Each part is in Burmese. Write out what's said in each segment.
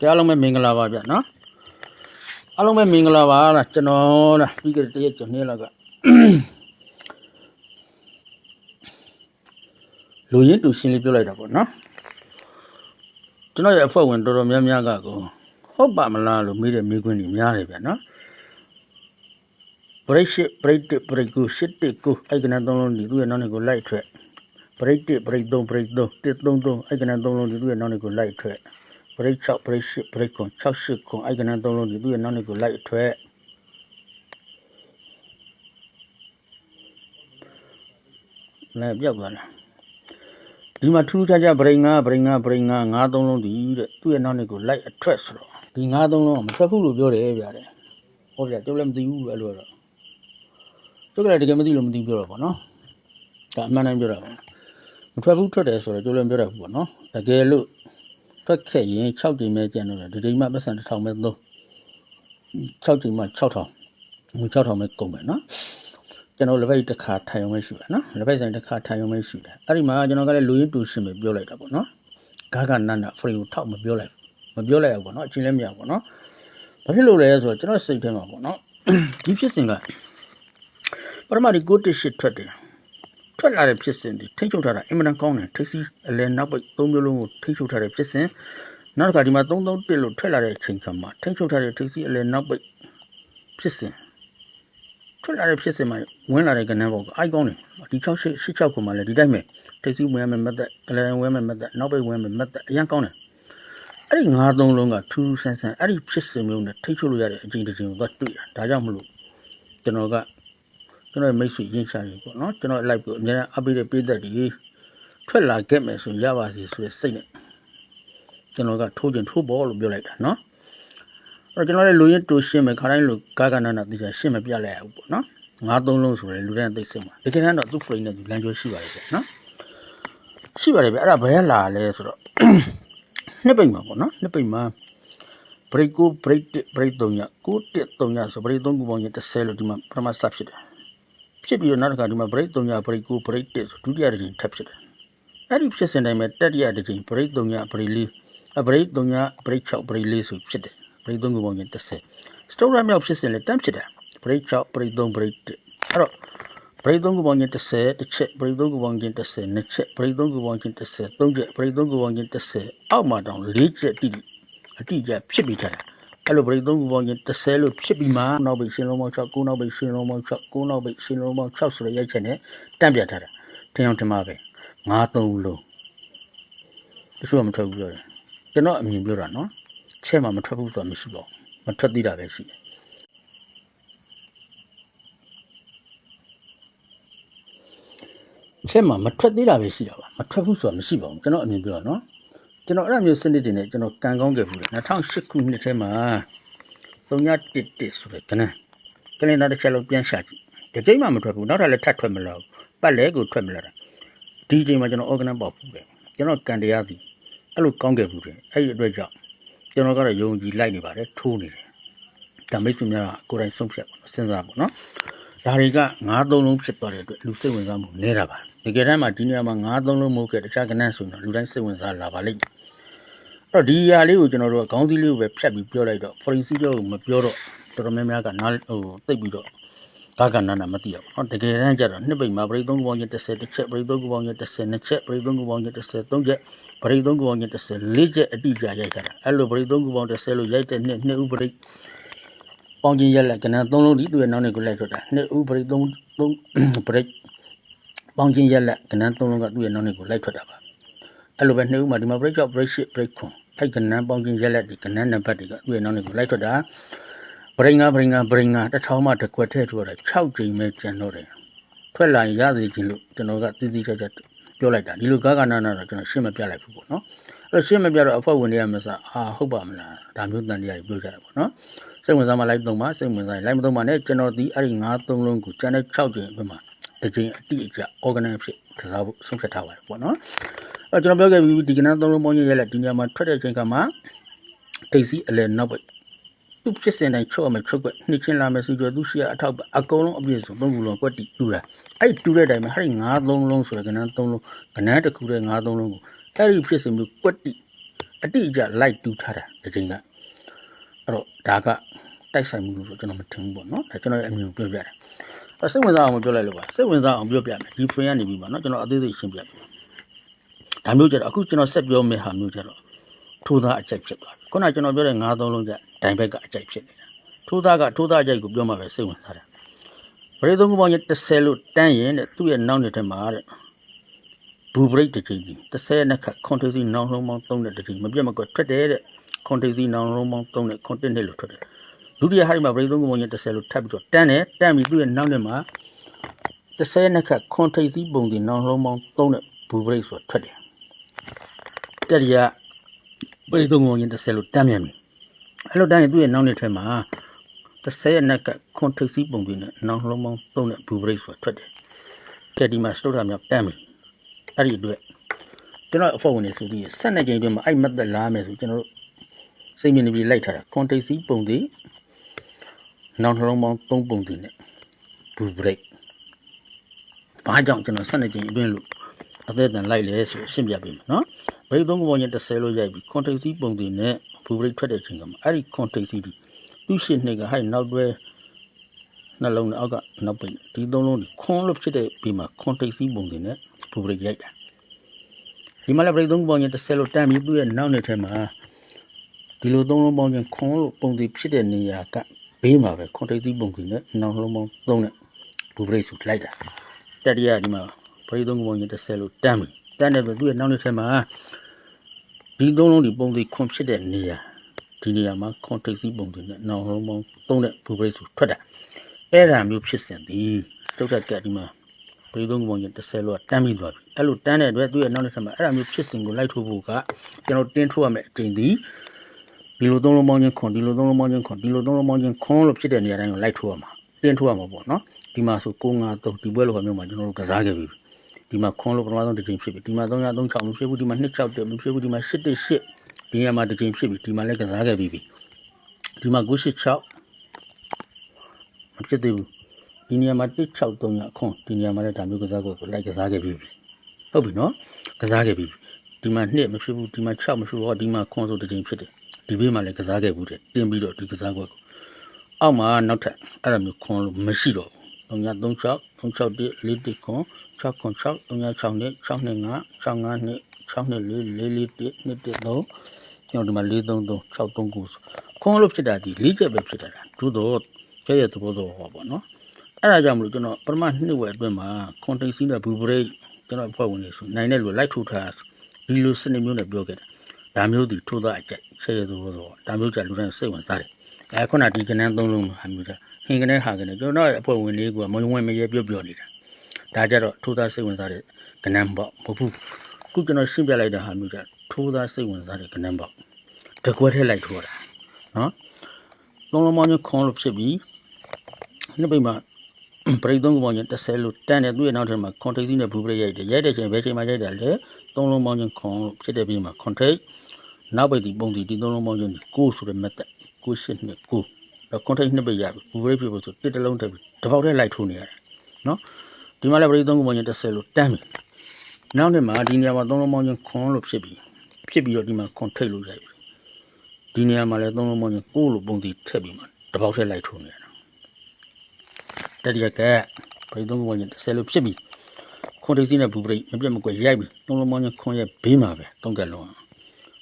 ကြအားလုံးပဲမင်္ဂလာပါဗျနော်အားလုံးပဲမင်္ဂလာပါလားကျွန်တော်လားပြီးကြတဲ့တရက်ကျွန်နေ့လောက်ကလူရင်းတူရှင်းလေးပြောလိုက်တာပေါ့နော်ကျွန်တော်ရဲ့အဖွဲ့ဝင်တော်တော်များများကကိုဟုတ်ပါမလားလို့မေးတဲ့မေးခွန်းတွေများတယ်ဗျနော် break shit break it break go shit it go အဲ့ကနသုံးလုံးဒီသူ့ရဲ့နောက်နဲ့ကိုလိုက်ထွက် break it break 3 break 3 1 3 3အဲ့ကနသုံးလုံးဒီသူ့ရဲ့နောက်နဲ့ကိုလိုက်ထွက် break 6 break 8 break 9 6 8 9အဲ့ကနသုံးလုံးဒီသူ့ရဲ့နောက်နဲ့ကိုလိုက်ထွက်လည်းပြောက်သွားလားဒီမှာထူးထူးခြားခြား break 9 break 9 break 9 9သုံးလုံးဒီတဲ့သူ့ရဲ့နောက်နဲ့ကိုလိုက်အထွက်ဆိုတော့ဒီ9သုံးလုံးကမထွက်ဘူးလို့ပြောတယ်ဗျာတဲ့ဟုတ်ဗျာကျုပ်လည်းမသိဘူးအဲ့လိုတော့ကျုပ်ကလည်းတကယ်မသိလို့မသိပြောတော့ဗောနော်ဒါအမှန်တမ်းပြောတာပါမထွက်ဘူးထွက်တယ်ဆိုတော့ကျုပ်လည်းပြောတတ်ဘူးဗောနော်တကယ်လို့ ထွက်ခဲ့ရင်6ချိန်ပဲကျန်တော့တယ်ဒီချိန်မှပတ်စံ1000ပဲသုံး6ချိန်မှ6000ငွေ6000ပဲကုန်မယ်နော်ကျွန်တော်လက်ပိုက်တစ်ခါထိုင်အောင်ပဲရှိပါနော်လက်ပိုက်ဆိုင်တစ်ခါထိုင်အောင်ပဲရှိတယ်အဲ့ဒီမှာကျွန်တော်ကလည်းလူရင်းတူရှင်ပဲပြောလိုက်တာဗောနော်ဂါဂနန္ဒဖရီကိုထောက်မပြောလိုက်မပြောလိုက်ဘူးဗောနော်အချင်းလည်းမရဘူးဗောနော်ဘာဖြစ်လို့လဲဆိုတော့ကျွန်တော်စိတ်ထဲမှာဗောနော်ဒီဖြစ်စဉ်ကပထမဒီကိုတစ်ရှစ်ထွက်တယ် ထွက်လာတဲ့ဖြစ်စဉ်ဒီထိတ်ချုပ်ထားတာအင်မတန်ကောင်းတယ်ထိတ်စီအလဲနောက်ပိတ်သုံးမျိုးလုံးကိုထိတ်ချုပ်ထားတဲ့ဖြစ်စဉ်နောက်တစ်ခါဒီမှာ331လို့ထွက်လာတဲ့အချိန်ခါမှာထိတ်ချုပ်ထားတဲ့ထိတ်စီအလဲနောက်ပိတ်ဖြစ်စဉ်ထွက်လာတဲ့ဖြစ်စဉ်မှာဝင်လာတဲ့ကဏ္ဍဘောကအိုက်ကောင်းတယ်ဒီ6 86ခုမှလည်းဒီတိုင်းပဲထိတ်စီဝင်ရမယ်မတ်သက်အလဲဝင်ရမယ်မတ်သက်နောက်ပိတ်ဝင်ရမယ်မတ်သက်အရင်ကောင်းတယ်အဲ့ဒီ၅သုံးလုံးကထူးထူးဆန်းဆန်းအဲ့ဒီဖြစ်စဉ်မျိုးနဲ့ထိတ်ချုပ်လို့ရတဲ့အချိန်တစ်ချိန်ကိုသွားတွေ့ရဒါကြောင့်မလို့ကျွန်တော်က ကျွန်တော်ရဲ့မိတ်ဆွေရင်းချတွေပေါ့နော်ကျွန်တော်လိုက်ပြီးအများအားအပေးတဲ့ပေးသက်တွေထွက်လာခဲ့မယ်ဆိုရင်ရပါစေဆိုတဲ့စိတ်နဲ့ကျွန်တော်ကထိုးချင်ထိုးပေါ်လို့ပြောလိုက်တာနော်အဲ့တော့ကျွန်တော်လည်းလူရင်းတူရှင်းမယ်ခါတိုင်းလူကာကနာနာတိကျရှင်းမပြလိုက်ရဘူးပေါ့နော်ငါးသုံးလုံးဆိုရယ်လူတိုင်းသိစိတ်မှာတကယ်တမ်းတော့သူ့ frame နဲ့သူလမ်းကျိုးရှိပါတယ်ဗျနော်ရှိပါတယ်ဗျအဲ့ဒါဘယ်လာလဲဆိုတော့နှစ်ပိတ်မှာပေါ့နော်နှစ်ပိတ်မှာ break ကို break 1 break 3ညကို1 3ညဆို break 3ခုပေါင်းရင်30လို့ဒီမှာပထမစဖြစ်တယ် ဖြစ်ပြီးတော့နောက်တစ်ခါဒီမှာ break 3ည break ကို break 1ဆိုဒုတိယတစ်ချိန်ထပ်ဖြစ်တယ်အဲ့ဒီဖြစ်စဉ်တိုင်းမှာတတိယတစ်ချိန် break 3ည break 4အ break 3ည break 6 break 4ဆိုဖြစ်တယ် break 3ခုပေါင်းရင်30 story မြောက်ဖြစ်စဉ်လည်းတန်းဖြစ်တယ် break 6 break 3 break 1အဲ့တော့ break 3ခုပေါင်းရင်30တစ်ချက် break 3ခုပေါင်းရင်30နှစ်ချက် break 3ခုပေါင်းရင်30သုံးချက် break 3ခုပေါင်းရင်30အောက်မှာတောင်၄ချက်တိတိအတိအကျဖြစ်ပြီးထားတာ အဲ့လို break 3ခုပေါင်းရင်30လို့ဖြစ်ပြီးမှနောက်ပိတ်ရှင်းလုံးပေါင်း6 9နောက်ပိတ်ရှင်းလုံးပေါင်း6 9နောက်ပိတ်ရှင်းလုံးပေါင်း6ဆိုတဲ့ရိုက်ချက်နဲ့တန့်ပြထားတာထင်အောင်ထင်မှာပဲ9 3လုံးတချို့ကမထွက်ဘူးပြောတယ်ကျွန်တော်အမြင်ပြောတာနော်ချက်မှမထွက်ဘူးဆိုတာမရှိပါဘူးမထွက်သေးတာပဲရှိတယ်ချက်မှာမထွက်သေးတာပဲရှိတာပါမထွက်ဘူးဆိုတာမရှိပါဘူးကျွန်တော်အမြင်ပြောတာနော် ကျွန်တော်အဲ့လိုမျိုးစနစ်တွေနဲ့ကျွန်တော်ကန်ကောင်းခဲ့ဘူးလေ2008ခုနှစ်ထဲမှာ311ဆိုတဲ့ကနန်းကလင်ဒါတစ်ချက်လုံးပြန်ရှာကြည့်ဒီချိန်မှမထွက်ဘူးနောက်ထပ်လည်းထပ်ထွက်မလာဘူးပတ်လဲကိုထွက်မလာတာဒီချိန်မှာကျွန်တော် organ ပေါက်ဘူးပဲကျွန်တော်ကန်တရားသည်အဲ့လိုကောင်းခဲ့ဘူးတယ်အဲ့ဒီအတွက်ကြောင့်ကျွန်တော်ကတော့ယုံကြည်လိုက်နေပါတယ်ထိုးနေတယ်ဒါမိတ်ဆွေများကကိုယ်တိုင်ဆုံးဖြတ်ပါတော့စဉ်းစားပါနော်ဒါတွေကငါးသုံးလုံးဖြစ်သွားတဲ့အတွက်လူစိတ်ဝင်စားမှုနေတာပါတကယ်တမ်းမှာဒီနေရာမှာငါးသုံးလုံးမဟုတ်ခဲ့တခြားကဏ္ဍဆိုရင်တော့လူတိုင်းစိတ်ဝင်စားလာပါလိမ့်မယ်အဲ့ တော့ဒီရာလေးကိုကျွန်တော်တို့ခေါင်းစည်းလေးကိုပဲဖြတ်ပြီးပြောလိုက်တော့ဖရင်စီပြောလို့မပြောတော့တော်တော်များများကနားဟိုသိပ်ပြီးတော့ကာကနာနာမသိအောင်ဟောတကယ်တမ်းကျတော့နှစ်ပိတ်မှာပရိသုံးကူပေါင်းချင်း30တစ်ချက်ပရိသုံးကူပေါင်းချင်း30နှစ်ချက်ပရိသုံးကူပေါင်းချင်း33ချက်ပရိသုံးကူပေါင်းချင်း34ချက်အတိအကျရိုက်ကြတာအဲ့လိုပရိသုံးကူပေါင်း30လို့ရိုက်တဲ့နှစ်နှစ်ဥပရိပေါင်းချင်းရက်လက်ကဏ္ဍ3လုံးဒီသူရဲ့နောက်နေကိုလိုက်ထွက်တာနှစ်ဥပရိ3 3ပရိပေါင်းချင်းရက်လက်ကဏ္ဍ3လုံးကသူ့ရဲ့နောက်နေကိုလိုက်ထွက်တာပါအဲ့လိုပဲနှစ်ဥမှာဒီမှာပရိချော့ပရိရှိပရိခွန် အဲ့ကဏ္ဍပေါင်းချင်းရက်လက်ဒီကဏ္ဍနံပါတ်တွေကသူ့ရဲ့နောက်နဲ့ကိုလိုက်ထွက်တာပရိငါပရိငါပရိငါတစ်ထောင်မှတစ်ခွက်ထဲထွက်တာ6ကြိမ်ပဲကျန်တော့တယ်ထွက်လာရင်ရစေခြင်းလို့ကျွန်တော်ကတိတိကျကျပြောလိုက်တာဒီလိုကာကနာနာတော့ကျွန်တော်ရှင်းမပြလိုက်ဘူးပေါ့နော်အဲ့တော့ရှင်းမပြတော့အဖွဲ့ဝင်တွေကမစအာဟုတ်ပါမလားဒါမျိုးတန်တရားကြီးပြောကြတာပေါ့နော်စိတ်ဝင်စားမှလိုက်သုံးပါစိတ်ဝင်စားရင်လိုက်မသုံးပါနဲ့ကျွန်တော်ဒီအဲ့ဒီ9သုံးလုံးကိုကျန်တဲ့6ကြိမ်ပဲမှာတစ်ကြိမ်အတိအကျ organize ဖြစ်ကစားဖို့ဆုံးဖြတ်ထားပါတယ်ပေါ့နော် အဲ့တော့ကျွန်တော်ပြောခဲ့ပြီးဒီကနေ့သုံးလုံးပေါင်းရဲ့လက်ဒီနေရာမှာထွက်တဲ့အချိန်ကမှတိတ်စီအလဲနောက်ပဲသူ့ဖြစ်စင်တိုင်းချုပ်အောင်ချုပ်ွက်နှစ်ချင်းလာမယ်ဆိုကြသူရှိရအထောက်အကုန်လုံးအပြည့်စုံသုံးခုလုံးကွက်တီတူတာအဲ့တူတဲ့အတိုင်းမှာဟဲ့9သုံးလုံးဆိုတဲ့ကဏ္ဍသုံးလုံးကဏ္ဍတစ်ခုတည်း9သုံးလုံးကိုအဲ့ဒီဖြစ်စင်မျိုးကွက်တီအတိအကျလိုက်တူးထားတာဒီချိန်ကအဲ့တော့ဒါကတိုက်ဆိုင်မှုလို့ဆိုကျွန်တော်မထင်ဘူးပေါ့နော်ဒါကျွန်တော်ရဲ့အမြင်ကိုပြောပြတာအဲ့စိတ်ဝင်စားအောင်ပြောလိုက်လို့ပါစိတ်ဝင်စားအောင်ပြောပြမယ်ဒီ frame ကနေပြီးပါနော်ကျွန်တော်အသေးစိတ်ရှင်းပြမယ် ဒါမျိုးကြတော့အခုကျွန်တော်ဆက်ပြောမယ့်ဟာမျိုးကြတော့ထိုးသားအကြိုက်ဖြစ်သွားပြီခုနကကျွန်တော်ပြောတဲ့ငါးသုံးလုံးကြဒိုင်ဘက်ကအကြိုက်ဖြစ်နေတာထိုးသားကထိုးသားအကြိုက်ကိုပြောမှပဲစိတ်ဝင်စားတာပရိသုံးခုပေါင်းရဲ့30လို့တန်းရင်တဲ့သူ့ရဲ့နောက်နေတဲ့မှာတဲ့ဘူဘရိတ်တစ်ချိန်ကြီး30နှစ်ခတ်ခွန်တေးစီနောင်လုံးပေါင်း3တဲ့တစ်ချိန်မပြတ်မကွက်ထွက်တယ်တဲ့ခွန်တေးစီနောင်လုံးပေါင်း3တဲ့ခွန်တစ်နှစ်လို့ထွက်တယ်ဒုတိယဟာဒီမှာပရိသုံးခုပေါင်းရဲ့30လို့ထပ်ပြီးတော့တန်းတယ်တန်းပြီးသူ့ရဲ့နောက်နဲ့မှာ30နှစ်ခတ်ခွန်တေးစီပုံစီနောင်လုံးပေါင်း3တဲ့ဘူဘရိတ်ဆိုထွက်တယ် တတိယပရိသုံးခုပေါင်းရဲ့30လို့တန်းမြန်ပြီအဲ့လိုတန်းရင်သူ့ရဲ့နောက်နဲ့ထဲမှာ30နှစ်ခတ်ခွန်တေးစီပုံစီနဲ့နောင်လုံးပေါင်း3တဲ့ဘူဘရိတ်ဆိုထွက်တယ်ကဲဒီမှာစတုထမြောက်တန်းပြီအဲ့ဒီအတွက်ကျွန်တော်အဖွဲ့ဝင်တွေဆိုပြီးဆက်နှစ်ကြိမ်အတွင်းမှာအဲ့မတ်သက်လာမယ်ဆိုကျွန်တော်တို့စိတ်မြင်နေပြီးလိုက်ထားတာ context ပုံစံနောက်တစ်လုံးပေါင်း3ပုံစံနဲ့ blue break ဘာကြောင့်ကျွန်တော်ဆက်နှစ်ကြိမ်အတွင်းလို့အသက်တန်လိုက်လဲဆိုရှင်းပြပေးမယ်နော် break 3ပုံည30လို့ရိုက်ပြီး context ပုံစံနဲ့ blue break ထွက်တဲ့အချိန်ကမှအဲ့ဒီ context ဒီသူ့ရှင်းနှစ်ကဟိုက်နောက်တွဲနှလုံးနဲ့အောက်ကနောက်ပိတ်ဒီသုံးလုံးဒီခွန်းလို့ဖြစ်တဲ့ပြီးမှ context ပုံစံနဲ့ blue break ရိုက်တာဒီမှာလည်း break သုံးပေါင်းချင်း30လို့တန်းပြီးသူ့ရဲ့နောက်နှစ်ထဲမှာဒီလိုသုံးလုံးပေါင်းချင်းခွန်လို့ပုံစံဖြစ်တဲ့နေရာကဘေးမှာပဲခွန်တိတ်သီးပုံစံနဲ့နောက်လုံးပေါင်း3နဲ့ဘူ break ဆိုလိုက်တာတတိယဒီမှာ break သုံးပေါင်းချင်း30လို့တန်းပြီတန်းတယ်ဆိုသူ့ရဲ့နောက်နှစ်ထဲမှာ ဒီသုံးလုံးဒီပုံစံခွန်ဖြစ်တဲ့နေရာဒီနေရာမှာခွန်တိတ်သီးပုံစံနဲ့နောက်လုံးပေါင်း3နဲ့ဘူ break ဆိုထွက်တာအဲ့ဒါမျိုးဖြစ်စဉ်ဒီတုတ်တက်ကဒီမှာပရိသုံးပုံချင်း30လောတန်းပြီးသွားပြီအဲ့လိုတန်းတဲ့အတွက်သူ့ရဲ့နောက်တစ်ဆက်မှာအဲ့ဒါမျိုးဖြစ်စဉ်ကိုလိုက်ထိုးဖို့ကကျွန်တော်တင်းထိုးရမယ့်အချိန်ဒီဒီလိုသုံးလုံးပေါင်းချင်းခွန်ဒီလိုသုံးလုံးပေါင်းချင်းခွန်ဒီလိုသုံးလုံးပေါင်းချင်းခွန်လို့ဖြစ်တဲ့နေရာတိုင်းကိုလိုက်ထိုးရမှာတင်းထိုးရမှာပေါ့နော်ဒီမှာဆို9 5 3ဒီပွဲလိုဟာမျိုးမှာကျွန်တော်တို့ကစားခဲ့ပြီ ဒီမှာခွန်လို့ပထမဆုံးတစ်ချိန်ဖြစ်ပြီဒီမှာ3 3 6မဖြစ်ဘူးဒီမှာ2 6တက်မဖြစ်ဘူးဒီမှာ8 1 8ဒီနေရာမှာတစ်ချိန်ဖြစ်ပြီဒီမှာလည်းကစားခဲ့ပြီဒီမှာ9 8 6မဖြစ်သေးဘူးဒီနေရာမှာ163ညခွန်ဒီနေရာမှာလည်းဒါမျိုးကစားကိုလိုက်ကစားခဲ့ပြီးပြီဟုတ်ပြီနော်ကစားခဲ့ပြီးပြီဒီမှာ2မဖြစ်ဘူးဒီမှာ6မဖြစ်ဘူးဟောဒီမှာခွန်ဆိုတစ်ချိန်ဖြစ်တယ်ဒီဘေးမှာလည်းကစားခဲ့ဘူးတဲ့တင်းပြီးတော့ဒီကစားကွက်ကိုအောက်မှာနောက်ထပ်အဲ့ဒါမျိုးခွန်လို့မရှိတော့ဘူး3 36 36 4 1ခွန်6ခွန်6 3 6နဲ့6နဲ့5 6 5နဲ့6နဲ့4 4 4 1 2 1 3ကျွန်တော်ဒီမှာ4 3 3 6 3 9ခွန်လို့ဖြစ်တာဒီ၄ချက်ပဲဖြစ်တာသို့တော့ကျဲရဲ့သဘောတော့ဟောပါနော်အဲ့ဒါကြောင့်မလို့ကျွန်တော်ပထမနှစ်ဝက်အတွင်းမှာ context နဲ့ blue break ကျွန်တော်ဖွဲ့ဝင်နေဆိုနိုင်တဲ့လူလိုက်ထိုးထားဒီလိုစနစ်မျိုးနဲ့ပြောခဲ့တာဒါမျိုးဒီထိုးသားအကြိုက်ဆက်ရသဘောတော့ဒါမျိုးကြလူတိုင်းစိတ်ဝင်စားတယ်အဲခုနဒီကနန်းသုံးလုံးဟာမျိုးကြဟင်ကနေဟာကနေကျွန်တော်ရဲ့အဖွဲ့ဝင်လေးကမယုံဝင်မရဲပြောပြောနေတာ ဒါကြတော့ထိုးသားစိတ်ဝင်စားတဲ့ကနန်းပေါ့မဟုတ်ဘူးခုကျွန်တော်ရှင်းပြလိုက်တဲ့ဟာမျိုးကြထိုးသားစိတ်ဝင်စားတဲ့ကနန်းပေါ့တကွက်ထဲလိုက်ထိုးတာနော်သုံးလုံးပေါင်းခွန်လို့ဖြစ်ပြီးနှစ်ပိတ်မှာပရိသုံးကပေါင်းချင်း30လို့တန်းတယ်သူ့ရဲ့နောက်ထပ်မှာ context နဲ့ blue break ရိုက်တယ်ရိုက်တဲ့ချိန်ဘယ်ချိန်မှာရိုက်တာလဲသုံးလုံးပေါင်းချင်းခွန်လို့ဖြစ်တဲ့ပြီးမှာ context နောက်ပိတ်ဒီပုံစီဒီသုံးလုံးပေါင်းချင်း9ဆိုတဲ့ method 9 8နဲ့9တော့ context နှစ်ပိတ်ရပြီ blue break ဖြစ်ဖို့ဆိုတစ်တလုံးထပ်ပြီးတစ်ပေါက်တည်းလိုက်ထိုးနေရတယ်နော် ဒီမှာလည်းပရိသုံးကပေါင်းချင်း30လို့တန်းပြီနောက်နေ့မှာဒီနေရာမှာသုံးလုံးပေါင်းချင်းခွန်လို့ဖြစ်ပြီးဖြစ်ပြီးတော့ဒီမှာ context လို့ရိုက်ပြီဒီနေရာမှာလည်းသုံးလုံးပေါင်းချင်း9လို့ပုံစီထည့်ပြီးမှတစ်ပေါက်တည်းလိုက်ထိုးနေရတယ်တတိယကပရိသုံးဝင်30လို့ဖြစ်ပြီခွန်တိစီနဲ့ဘူပရိမပြတ်မကွက်ရိုက်ပြီသုံးလုံးပေါင်းချင်းခွန်ရဲ့ဘေးမှာပဲတုံးကက်လုံးအဲ့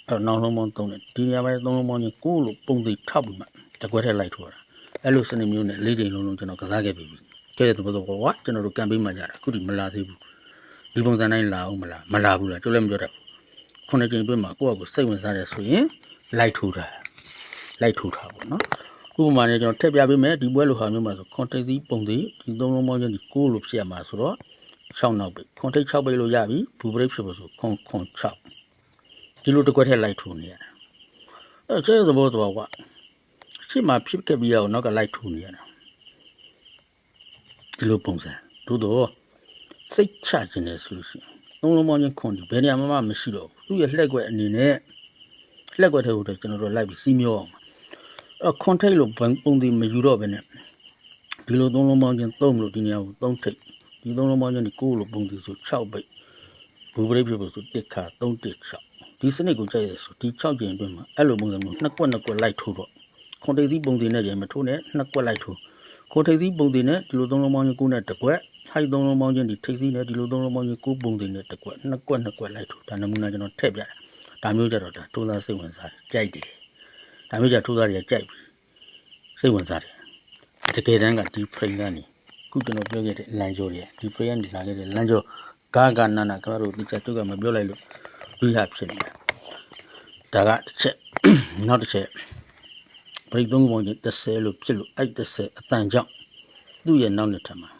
တော့နောက်လုံးပေါင်းသုံးတယ်ဒီနေရာမှာသုံးလုံးပေါင်းချင်းကိုလို့ပုံသိထောက်ပြီးမှတကွက်ထက်လိုက်ထိုးတာအဲ့လိုစနစ်မျိုးနဲ့လေးချိန်လုံးလုံးကျွန်တော်ကစားခဲ့ပြီ ကျဲတဲ့သဘောတော့ကွာကျွန်တော်တို့ကမ်ပိန်းမှာကြတာအခုဒီမလာသေးဘူးဒီပုံစံတိုင်းလာအောင်မလားမလာဘူးလားကျိုးလည်းမပြောတတ်ဘူးခုနှစ်ချိန်အတွင်းမှာကိုယ့်အကိုစိတ်ဝင်စားတယ်ဆိုရင်လိုက်ထိုးတာလိုက်ထိုးတာပေါ့နော်ဥပမာနဲ့ကျွန်တော်ထည့်ပြပေးမယ်ဒီပွဲလိုဟာမျိုးမှာဆို context ပုံစံဒီသုံးလုံးပေါင်းချင်းဒီ6လို့ဖြစ်ရမှာဆိုတော့6နောက်ပဲ context 6ပဲလို့ရပြီ blue break ဖြစ်ဖို့ဆိုခွန်ခွန်6ဒီလိုတစ်ခွက်ထည့်လိုက်ထိုးနေရတာအဲကျဲသဘောတော့ကွာရှေ့မှာဖြစ်ခဲ့ပြီးတော့နောက်ကလိုက်ထိုးနေရတာ ဒီလိုပုံစံသို့တော့စိတ်ချခြင်းနဲ့ဆိုလို့ရှိရင်သုံးလုံးပေါင်းချင်းခွန်ဒီဘယ်နေရာမှမရှိတော့ဘူးသူ့ရဲ့လှက်ွက်အနေနဲ့လှက်ွက်ထဲကိုတော့ကျွန်တော်တို့လိုက်ပြီးစီးမျောအောင်အခွန်ထိတ်လို့ပုံဒီမယူတော့ပဲနဲ့ဒီလိုသုံးလုံးပေါင်းချင်းသုံးလို့ဒီနေရာကိုသုံးထိတ်ဒီသုံးလုံးပေါင်းချင်းဒီ9လို့ပုံဒီဆို6ပိတ်ဘူပရိဖြစ်ဖို့ဆို1ခါ3 1 6ဒီဒီစနစ်ကိုကြိုက်ရဆိုဒီ6ကျင်အတွင်းမှာအဲ့လိုပုံစံမျိုးနှစ်ကွက်နှစ်ကွက်လိုက်ထိုးတော့ခွန်တိတ်စီပုံစံနဲ့ရင်မထိုးနဲ့နှစ်ကွက်လိုက်ထိုး ခွန်တိတ်စီပုံစံနဲ့ဒီလိုသုံးလုံးပေါင်းချင်းကိုနဲ့တစ်ကွက်ဟိုက်သုံးလုံးပေါင်းချင်းဒီထိတ်စီနဲ့ဒီလိုသုံးလုံးပေါင်းချင်းကိုပုံစံနဲ့တစ်ကွက်နှစ်ကွက်နှစ်ကွက်လိုက်ထိုးဒါနမူနာကျွန်တော်ထည့်ပြတာဒါမျိုးကြတော့ဒါထိုးသားစိတ်ဝင်စားတယ်ကြိုက်တယ်ဒါမျိုးကြထိုးသားတွေကကြိုက်ပြီစိတ်ဝင်စားတယ်တကယ်တမ်းကဒီ frame ကနေခုကျွန်တော်ပြောခဲ့တဲ့လမ်းကြောတွေဒီ frame ကနေလာခဲ့တဲ့လမ်းကြောဂါဂါနာနာကျွန်တော်တို့ဒီချက်တုတ်ကမပြောလိုက်လို့ပြီးရဖြစ်နေတာဒါကတစ်ချက်နောက်တစ်ချက် ဘရိတ်သုံးပုံချင်း30လို့ဖြစ်လို့အဲ့30အတန်ကြောင့်သူ့ရဲ့နောက်နှစ်ထပ်မှာ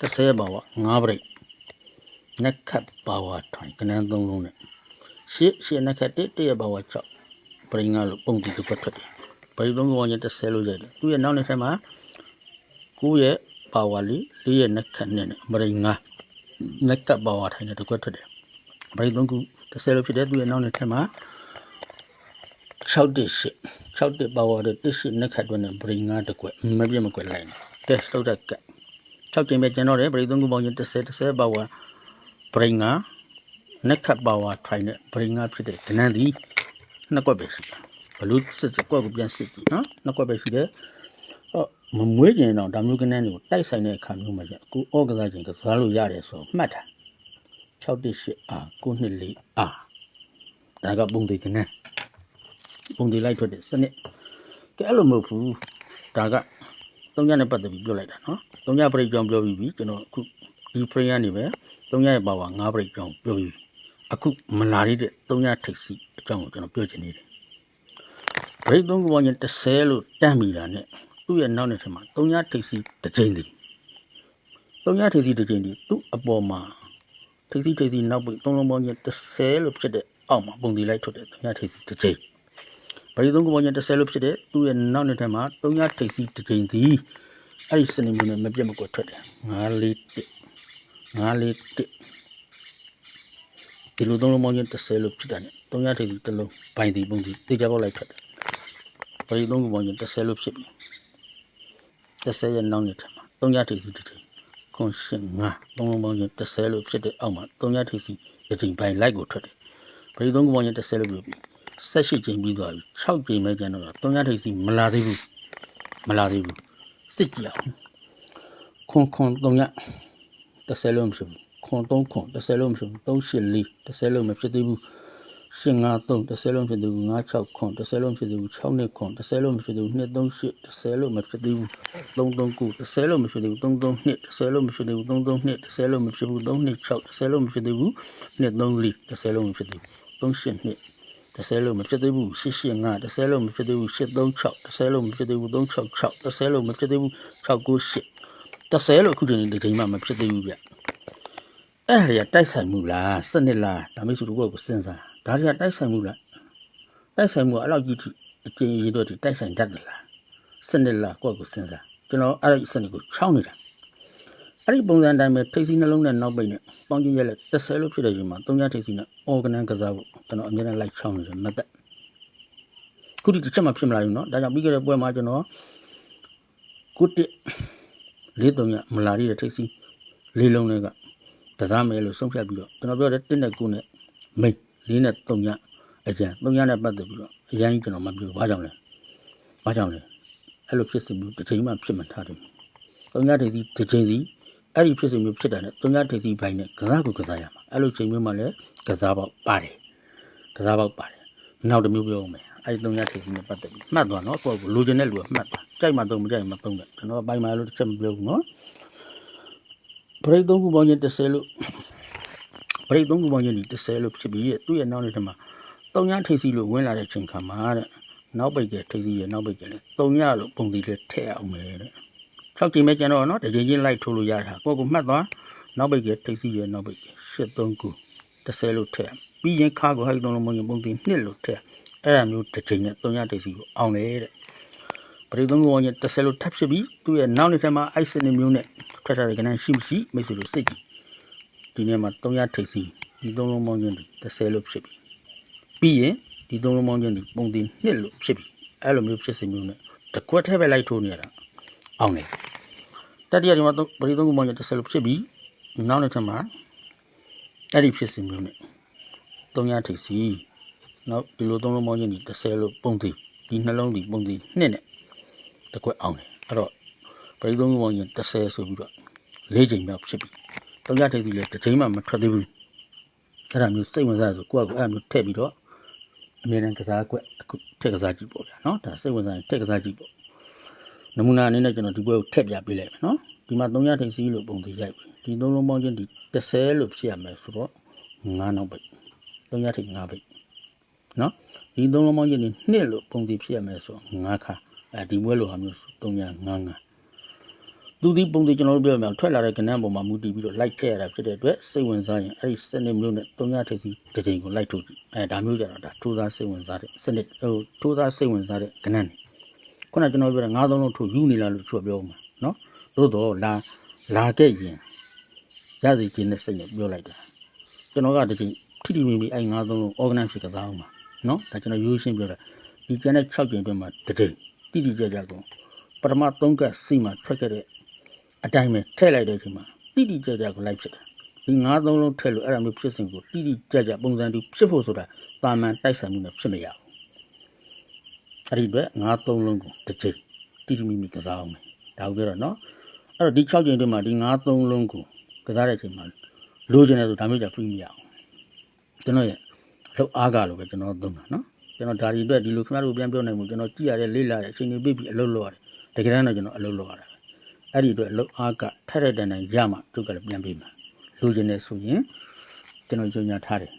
30ပါဝါ9ဘရိတ်နက်ခတ်ပါဝါထွန်ကနန်းသုံးလုံးနဲ့ရှစ်ရှစ်နက်ခတ်တစ်တရပါဝါ6ဘရိတ်ငါလို့ပုံတီတစ်ခွက်ထွက်တယ်ဘရိတ်သုံးပုံချင်း30လို့ရတယ်သူ့ရဲ့နောက်နှစ်ထပ်မှာ9ရဲ့ပါဝါလေး၄ရဲ့နက်ခတ်နဲ့ဘရိတ်ငါနက်ကပ်ပါဝါထိုင်တဲ့တစ်ခွက်ထွက်တယ်ဘရိတ်သုံးခု30လို့ဖြစ်တဲ့သူ့ရဲ့နောက်နှစ်ထပ်မှာ9 618 618 power တဲ့18နှစ်ခတ်တွင်းနဲ့ brain 5တစ်ကွက်မပြတ်မကွက်လိုက်နေ test လုပ်တဲ့ကတ်6ကျင်းပဲကျွန်တော်တယ် brain 3ခုပေါင်းရင်30 30 power brain 5နှစ်ခတ် power try နဲ့ brain 5ဖြစ်တဲ့ဒဏ္ဍသည်နှစ်ကွက်ပဲရှိတယ်ဘလူးစစ်စစ်ကွက်ကိုပြန်စစ်ကြည့်နော်နှစ်ကွက်ပဲရှိတယ်မမွေးကျင်တော့ဒါမျိုးကနန်းတွေကိုတိုက်ဆိုင်တဲ့အခါမျိုးမှာကြကိုဩကစားကျင်ကစားလို့ရတယ်ဆိုတော့မှတ်တာ618 R 924 R ဒါကပုံသေးကနန်း ပုံသေးလိုက်ထွက်တဲ့စနစ်ကဲအဲ့လိုမဟုတ်ဘူးဒါကသုံးညနဲ့ပတ်သက်ပြီးပြောလိုက်တာနော်သုံးညပရိတ်ကြောင်ပြောပြီးပြီကျွန်တော်အခုဒီ frame ကနေပဲသုံးညရဲ့ပါဝါ9ပရိတ်ကြောင်ပြောပြီးပြီအခုမလာရတဲ့သုံးညထိပ်စီအကြောင်းကိုကျွန်တော်ပြောချင်နေတယ်ပရိတ်သုံးခုပေါင်းချင်း30လို့တန့်မိတာနဲ့သူ့ရဲ့နောက်နဲ့ထင်မှာသုံးညထိပ်စီတစ်ချိန်တည်းသုံးညထိပ်စီတစ်ချိန်တည်းသူ့အပေါ်မှာထိပ်စီထိပ်စီနောက်ပိတ်သုံးလုံးပေါင်းချင်း30လို့ဖြစ်တဲ့အောက်မှာပုံသေးလိုက်ထွက်တဲ့သုံးညထိပ်စီတစ်ချိန် ဗရီသုံးခုပေါင်းချင်း30လို့ဖြစ်တဲ့သူ့ရဲ့နောက်နှစ်ထပ်မှာ300ထိပ်စီတစ်ချိန်စီအဲ့ဒီစနေမျိုးနဲ့မပြတ်မကွက်ထွက်တယ်9လေးတစ်9လေးတစ်ဒီလိုသုံးလုံးပေါင်းချင်း30လို့ဖြစ်တာနဲ့300ထိပ်စီတစ်လုံးဘိုင်ဒီပုံဒီသိကြပေါက်လိုက်ထွက်တယ်ဗရီသုံးခုပေါင်းချင်း30လို့ဖြစ်ပြီ30ရဲ့နောက်နှစ်ထပ်မှာ300ထိပ်စီတစ်ချိန်ခွန်ရှင်9သုံးလုံးပေါင်းချင်း30လို့ဖြစ်တဲ့အောက်မှာ300ထိပ်စီတစ်ချိန်ဘိုင်လိုက်ကိုထွက်တယ်ဗရီသုံးခုပေါင်းချင်း30လို့ပြပြီ 18ချိန်ပြီးသွားပြီ6ချိန်ပဲကျန်တော့တော့300ထိပ်စီမလာသေးဘူးမလာသေးဘူးစစ်ကြည့်အောင်ခွန်ခွန်300 30လုံးမရှိဘူးခွန်3ခွန်30လုံးမရှိဘူး384 30လုံးမဖြစ်သေးဘူးရှင်53 30လုံးဖြစ်သေးဘူး56ခွန်30လုံးဖြစ်သေးဘူး6နှစ်ခွန်30လုံးမဖြစ်သေးဘူး238 30လုံးမဖြစ်သေးဘူး339 30လုံးမဖြစ်သေးဘူး332 30လုံးမဖြစ်သေးဘူး332 30လုံးမဖြစ်ဘူး326 30လုံးမဖြစ်သေးဘူး234 30လုံးမဖြစ်သေးဘူး382 30လုံးမဖြစ်သေးဘူး885 30လုံးမဖြစ်သေးဘူး836 30လုံးမဖြစ်သေးဘူး366 30လုံးမဖြစ်သေးဘူး698 30လို့အခုချိန်ဒီချိန်မှမဖြစ်သေးဘူးဗျအဲ့ဒါတွေကတိုက်ဆိုင်မှုလားစနစ်လားဒါမျိုးဆိုတော့ကိုစဉ်းစားဒါတွေကတိုက်ဆိုင်မှုလားတိုက်ဆိုင်မှုကအဲ့လောက်ကြီးအကျဉ်းရေးတော့ဒီတိုက်ဆိုင်တတ်တယ်လားစနစ်လားကိုယ့်ကိုစဉ်းစားကျွန်တော်အဲ့ဒီစနစ်ကိုချောင်းနေတာ အဲ့ဒီပုံစံအတိုင်းပဲထိပ်စီးနှလုံးနဲ့နောက်ပိတ်နဲ့ပေါင်းကြည့်ရလက်30လို့ဖြစ်တဲ့ချိန်မှာ300ထိပ်စီးနဲ့ organ ကစားဖို့ကျွန်တော်အများနဲ့လိုက်ချောင်းနေတယ်မသက်ခုဒီတစ်ချက်မှဖြစ်မလာဘူးเนาะဒါကြောင့်ပြီးခဲ့တဲ့ပွဲမှာကျွန်တော်ကုတစ်လေးတုံညမလာရတဲ့ထိပ်စီးလေးလုံးတွေကကစားမယ်လို့ဆုံးဖြတ်ပြီးတော့ကျွန်တော်ပြောတဲ့1နဲ့9နဲ့မိတ်လေးနဲ့3ညအကြံ3ညနဲ့ပတ်သက်ပြီးတော့အရင်ကျွန်တော်မပြောဘာကြောင့်လဲဘာကြောင့်လဲအဲ့လိုဖြစ်စီမျိုးတစ်ချိန်မှဖြစ်မှထားတယ်3ညထိပ်စီးတစ်ချိန်စီ အဲ့ဒီဖြစ်စီမျိုးဖြစ်တာနဲ့3ညထိပ်စီးဘိုင်းနဲ့ကစားကိုကစားရမှာအဲ့လိုချိန်မျိုးမှလည်းကစားပေါက်ပါတယ်ကစားပေါက်ပါတယ်နောက်တစ်မျိုးပြောအောင်မယ်အဲ့ဒီ3ညထိပ်စီးနဲ့ပတ်သက်ပြီးမှတ်သွားနော်ကိုယ့်ကိုလိုချင်တဲ့လူကမှတ်သွားကြိုက်မှတော့မကြိုက်မှမသုံးတယ်ကျွန်တော်ဘိုင်းမှလို့တစ်ချက်မပြောဘူးနော်ဘရိတ်3ခုပေါင်းချင်း30လို့ဘရိတ်3ခုပေါင်းချင်းဒီ30လို့ဖြစ်ပြီးရဲ့သူ့ရဲ့နောက်နေ့တမှာ3ညထိပ်စီးလို့ဝင်လာတဲ့ချိန်ခါမှာတဲ့နောက်ပိတ်ကျထိပ်စီးရဲ့နောက်ပိတ်ကျလဲ3ညလို့ပုံစံလေးထည့်အောင်မယ်တဲ့ 6ချိန်ပဲကျန်တော့နော်တကြိမ်ချင်းလိုက်ထိုးလို့ရတာကိုယ့်ကိုမှတ်သွားနောက်ပိတ်ကျထိပ်စီးရဲ့နောက်ပိတ်ကျ73ခု30လို့ထည့်ပြီးရင်ခါကိုဟိုက်သုံးလုံးမုံရင်ပုံစံ2လို့ထည့်အဲ့ဒါမျိုးတစ်ချိန်နဲ့3ညထိပ်စီးကိုအောင်တယ်တဲ့ပရိသုံးကောင်းချင်း30လို့ထပ်ဖြစ်ပြီးသူ့ရဲ့နောက်နေ့ထဲမှာအိုက်စနမျိုးနဲ့ထွက်ထားတဲ့ကဏ္ဍရှိမရှိမိတ်ဆွေတို့စိတ်ကြည့်ဒီနေ့မှာ300ထိပ်စီဒီသုံးလုံးပေါင်းချင်း30လို့ဖြစ်ပြီးပြီးရင်ဒီသုံးလုံးပေါင်းချင်းဒီပုံတင်နှစ်လို့ဖြစ်ပြီးအဲ့လိုမျိုးဖြစ်စဉ်မျိုးနဲ့တကွက်ထဲပဲလိုက်ထိုးနေရတာ အောင်တယ်တတိယဒီမှာပရိသုံးခုပေါင်းချင်း30လို့ဖြစ်ပြီးနောက်နေ့ထဲမှာအဲ့ဒီဖြစ်စဉ်မျိုးနဲ့300ထိပ်စီနောက်ဒီလိုသုံးလုံးပေါင်းချင်းဒီ30လို့ပုံသေးဒီနှလုံးဒီပုံသေးနှစ်နဲ့တစ်ခွက်အောင်တယ်အဲ့တော့ပရိသုံးလုံးပေါင်းချင်း30ဆိုပြီးတော့၄ချိန်မြောက်ဖြစ်ပြီတုံးရထိပ်စီလည်းတစ်ချိန်မှမထွက်သေးဘူးအဲ့ဒါမျိုးစိတ်ဝင်စားဆိုကိုယ့်အကူအဲ့ဒါမျိုးထည့်ပြီးတော့အမြဲတမ်းကစားကွက်အခုထည့်ကစားကြည့်ပေါ့ဗျာနော်ဒါစိတ်ဝင်စားရင်ထည့်ကစားကြည့်ပေါ့ နမူနာအနေနဲ့ကျွန်တော်ဒီပွဲကိုထည့်ပြပေးလိုက်မယ်နော်ဒီမှာ300ထိပ်စီလို့ပုံသေးရိုက်ပြီဒီသုံးလုံးပေါင်းချင်းဒီ30လို့ဖြစ်ရမယ်ဆိုတော့9နောက်ပိတ်300ထိပ်9ပိတ်နော်ဒီသုံးလုံးပေါင်းချင်းဒီနှစ်လို့ပုံတည်ဖြစ်ရမယ်ဆိုငါးခါအဲဒီဘွဲလိုဟာမျိုး3ည9ငါသူဒီပုံတည်ကျွန်တော်တို့ပြောပြမယ်ထွက်လာတဲ့ကဏ္ဍပေါ်မှာမူတည်ပြီးတော့လိုက်ခဲ့ရတာဖြစ်တဲ့အတွက်စိတ်ဝင်စားရင်အဲ့ဒီစနစ်မျိုးနဲ့3ညထိပ်စီတစ်ချိန်ကိုလိုက်ထုတ်ကြည့်အဲဒါမျိုးကြတော့ဒါထိုးသားစိတ်ဝင်စားတဲ့စနစ်ဟိုထိုးသားစိတ်ဝင်စားတဲ့ကဏ္ဍနေ ခုနကကျွန်တော်ပြောတဲ့9သုံးလုံးထိုးယူနေလားလို့သူကပြောမှာနော်သို့တော့လာလာခဲ့ရင်ရစီခြင်းနဲ့စိတ်နဲ့ပြောလိုက်တာကျွန်တော်ကတစ်ချိန်ထိထိမိမိအဲ့9သုံးလုံး organize ဖြစ်ကစားအောင်ပါနော်ဒါကျွန်တော်ရိုးရှင်းပြောတာဒီကျန်တဲ့6ကျင်အတွင်းမှာတစ်ကြိမ်တိတိကျကျကုန်ပထမ3ကတ်စီမှာထွက်ခဲ့တဲ့အတိုင်းပဲထည့်လိုက်တဲ့အချိန်မှာတိတိကျကျကိုလိုက်ဖြစ်တာဒီ9သုံးလုံးထည့်လို့အဲ့ဒါမျိုးဖြစ်စဉ်ကိုတိတိကျကျပုံစံတူဖြစ်ဖို့ဆိုတာတာမန်တိုက်ဆိုင်မှုနဲ့ဖြစ်မရဘူး အဲ့ဒီအတွက်9သုံးလုံးကိုတစ်ကြိမ်တိတိမိမိကစားအောင်မယ်ဒါကိုပြောတော့နော်အဲ့တော့ဒီ6ကျင်အတွင်းမှာဒီ9သုံးလုံးကိုကစားတဲ့အချိန်မှာလိုချင်တယ်ဆိုဒါမျိုးကြပြီးမရအောင်ကျွန်တော်ရဲ့လောက်အားကလို့ပဲကျွန်တော်သုံးတာနော်ကျွန်တော်ဒါဒီအတွက်ဒီလိုခင်ဗျားတို့ပြန်ပြောနိုင်မှုကျွန်တော်ကြည့်ရတဲ့လေးလာတဲ့အချိန်တွေပြည့်ပြီးအလုပ်လုပ်ရတယ်တကယ်တမ်းတော့ကျွန်တော်အလုပ်လုပ်ရတယ်အဲ့ဒီအတွက်လောက်အားကထက်တဲ့တန်တန်ရမှသူကလည်းပြန်ပေးမှာလူချင်းနေဆိုရင်ကျွန်တော်ညွှန်ညာထားတယ်